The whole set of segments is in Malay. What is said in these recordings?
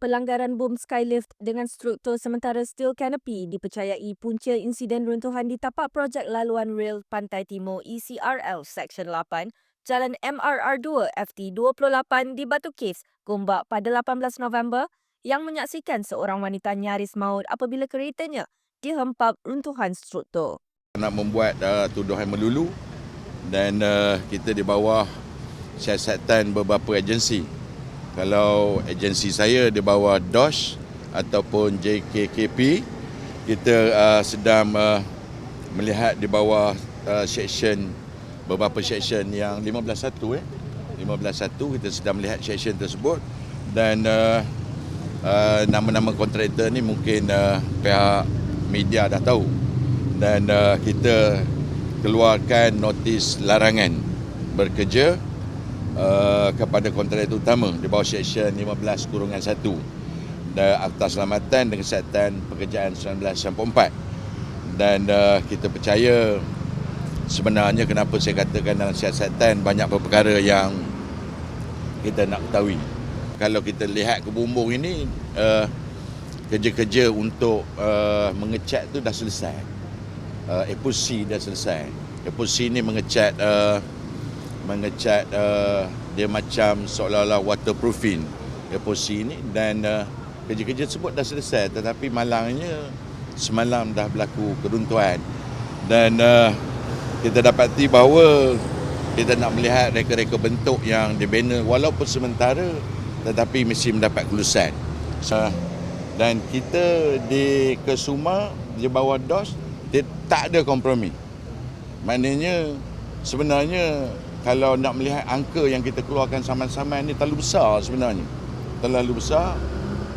Pelanggaran bom Skylift dengan struktur sementara steel canopy dipercayai punca insiden runtuhan di tapak projek laluan rel Pantai Timur ECRL Seksyen 8, Jalan MRR2 FT28 di Batu Caves, Gombak pada 18 November yang menyaksikan seorang wanita nyaris maut apabila keretanya dihempap runtuhan struktur. nak membuat uh, tuduhan melulu dan uh, kita di bawah siasatan beberapa agensi. Kalau agensi saya di bawah DOS ataupun JKKP, kita uh, sedang uh, melihat di bawah uh, section beberapa section yang 15.1 eh. 15.1 kita sedang melihat section tersebut dan uh, uh, nama-nama kontraktor ni mungkin uh, pihak media dah tahu dan uh, kita keluarkan notis larangan bekerja uh, kepada kontraktor utama di bawah seksyen 15 kurungan 1 dan Akta Selamatan dan Kesihatan Pekerjaan 1994 dan uh, kita percaya sebenarnya kenapa saya katakan dalam siasatan banyak perkara yang kita nak ketahui. Kalau kita lihat ke bumbung ini uh, kerja-kerja untuk uh, mengecat tu dah selesai. Uh, epoxy dah selesai. Epoxy ni mengecat uh, mengecat uh, dia macam seolah-olah waterproofing epoxy ni dan uh, kerja-kerja tersebut dah selesai tetapi malangnya semalam dah berlaku keruntuhan dan uh, kita dapati bahawa kita nak melihat reka-reka bentuk yang dibina walaupun sementara tetapi mesti mendapat kelulusan. So, dan kita di Kesuma di bawah DOS dia tak ada kompromi. Maknanya sebenarnya kalau nak melihat angka yang kita keluarkan saman-saman ni terlalu besar sebenarnya. Terlalu besar.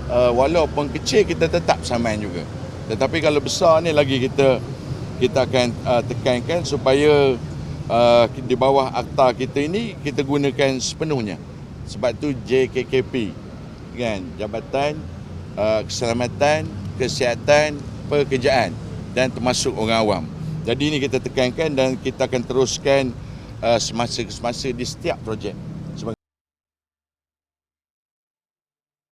Uh, walaupun kecil kita tetap saman juga. Tetapi kalau besar ni lagi kita kita akan uh, tekankan supaya uh, di bawah akta kita ini kita gunakan sepenuhnya. Sebab tu JKKP kan Jabatan uh, Keselamatan Kesihatan Pekerjaan dan termasuk orang awam. Jadi ini kita tekankan dan kita akan teruskan uh, semasa ke semasa di setiap projek.